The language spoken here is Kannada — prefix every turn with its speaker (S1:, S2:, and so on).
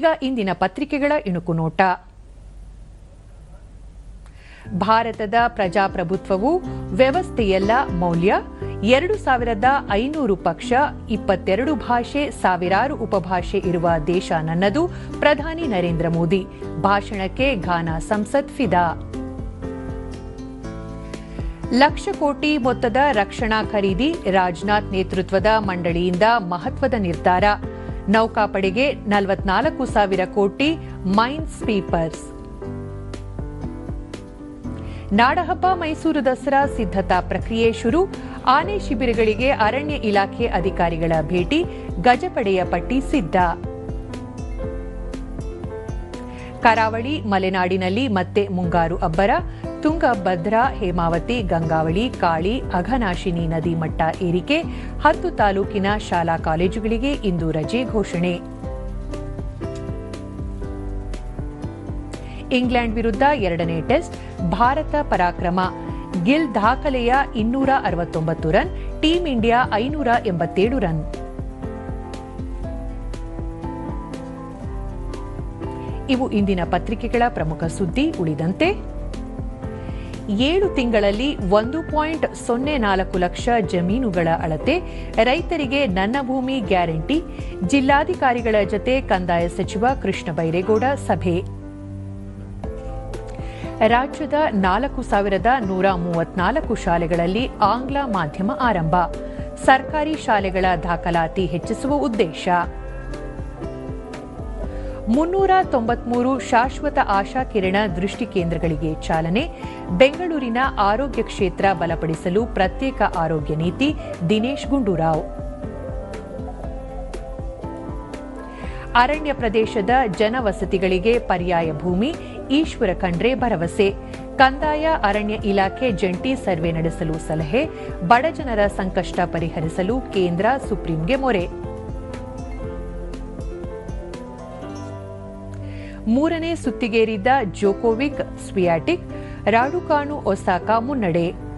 S1: ಈಗ ಇಂದಿನ ಪತ್ರಿಕೆಗಳ ಇಣುಕು ನೋಟ. ಭಾರತದ ಪ್ರಜಾಪ್ರಭುತ್ವವು ವ್ಯವಸ್ಥೆಯಲ್ಲ ಮೌಲ್ಯ. ಎರಡು ಸಾವಿರದ ಐನೂರು ಪಕ್ಷ, ಇಪ್ಪತ್ತೆರಡು ಭಾಷೆ, ಸಾವಿರಾರು ಉಪಭಾಷೆ ಇರುವ ದೇಶ ನನ್ನದು, ಪ್ರಧಾನಿ ನರೇಂದ್ರ ಮೋದಿ. ಭಾಷಣಕ್ಕೆ ಘಾನಾ ಸಂಸತ್ ಫಿದಾ. ಲಕ್ಷ ಕೋಟಿ ಮೊತ್ತದ ರಕ್ಷಣಾ ಖರೀದಿ ರಾಜನಾಥ್ ನೇತೃತ್ವದ ಮಂಡಳಿಯಿಂದ ಮಹತ್ವದ ನಿರ್ಧಾರ. ನೌಕಾಪಡೆಗೆ ನಲವತ್ನಾಲ್ಕು ಸಾವಿರ ಕೋಟಿ ಮೈನ್ ಸ್ಪೀಪರ್ಸ್ ನಾಡಹಬ್ಬ ಮೈಸೂರು ದಸರಾ ಸಿದ್ಧತಾ ಪ್ರಕ್ರಿಯೆ ಶುರು. ಆನೆ ಶಿಬಿರಗಳಿಗೆ ಅರಣ್ಯ ಇಲಾಖೆ ಅಧಿಕಾರಿಗಳ ಭೇಟಿ. ಗಜಪಡೆಯ ಪಟ್ಟಿ ಸಿದ್ಧ. ಕರಾವಳಿ, ಮಲೆನಾಡಿನಲ್ಲಿ ಮತ್ತೆ ಮುಂಗಾರು ಅಬ್ಬರ. ತುಂಗಭದ್ರಾ ಹೇಮಾವತಿ, ಗಂಗಾವಳಿ, ಕಾಳಿ, ಅಘನಾಶಿನಿ ನದಿ ಮಟ್ಟ ಏರಿಕೆ. ಹತ್ತು ತಾಲೂಕಿನ ಶಾಲಾ ಕಾಲೇಜುಗಳಿಗೆ ಇಂದು ರಜೆ ಘೋಷಣೆ. ಇಂಗ್ಲೆಂಡ್ ವಿರುದ್ಧ ಎರಡನೇ ಟೆಸ್ಟ್, ಭಾರತ ಪರಾಕ್ರಮ. ಗಿಲ್ ದಾಖಲೆಯ ಇನ್ನೂರ ಅರವತ್ತೊಂಬತ್ತು ರನ್, ಟೀಂ ಇಂಡಿಯಾ ಐನೂರ ಎಂಬತ್ತೇಳು ರನ್. ಇವು ಇಂದಿನ ಪತ್ರಿಕೆಗಳ ಪ್ರಮುಖ ಸುದ್ದಿ ಉಳಿದಂತೆ. ಏಳು ತಿಂಗಳಲ್ಲಿ ಒಂದು ಪಾಯಿಂಟ್ ಸೊನ್ನೆ ನಾಲ್ಕು ಲಕ್ಷ ಜಮೀನುಗಳ ಅಳತೆ, ರೈತರಿಗೆ ನನ್ನ ಭೂಮಿ ಗ್ಯಾರಂಟಿ, ಜಿಲ್ಲಾಧಿಕಾರಿಗಳ ಜತೆ ಕಂದಾಯ ಸಚಿವ ಕೃಷ್ಣ ಬೈರೇಗೌಡ ಸಭೆ. ರಾಜ್ಯದ ನಾಲ್ಕು ಸಾವಿರದ ನೂರ ಮೂವತ್ನಾಲ್ಕು ಶಾಲೆಗಳಲ್ಲಿ ಆಂಗ್ಲ ಮಾಧ್ಯಮ ಆರಂಭ, ಸರ್ಕಾರಿ ಶಾಲೆಗಳ ದಾಖಲಾತಿ ಹೆಚ್ಚಿಸುವ ಉದ್ದೇಶ. ಮುನ್ನೂರ ತೊಂಬತ್ಮೂರು ಶಾಶ್ವತ ಆಶಾ ಕಿರಣ ದೃಷ್ಟಿ ಕೇಂದ್ರಗಳಿಗೆ ಚಾಲನೆ, ಬೆಂಗಳೂರಿನ ಆರೋಗ್ಯ ಕ್ಷೇತ್ರ ಬಲಪಡಿಸಲು ಪ್ರತ್ಯೇಕ ಆರೋಗ್ಯ ನೀತಿ, ದಿನೇಶ್ ಗುಂಡೂರಾವ್. ಅರಣ್ಯ ಪ್ರದೇಶದ ಜನವಸತಿಗಳಿಗೆ ಪರ್ಯಾಯ ಭೂಮಿ, ಈಶ್ವರ ಖಂಡ್ರೆ ಭರವಸೆ. ಕಂದಾಯ ಅರಣ್ಯ ಇಲಾಖೆ ಜಂಟಿ ಸರ್ವೆ ನಡೆಸಲು ಸಲಹೆ ಬಡಜನರ ಸಂಕಷ್ಟ ಪರಿಹರಿಸಲು ಕೇಂದ್ರ ಸುಪ್ರೀಂಗೆ ಮೊರೆ. ಮೂರನೇ ಸುತ್ತಿಗೇರಿದ್ದ ಜೋಕೋವಿಕ್ ಸ್ವಿಯಾಟಿಕ್ ರಾಡುಕಾನು ಒಸಾಕಾ ಮುನ್ನಡೆ.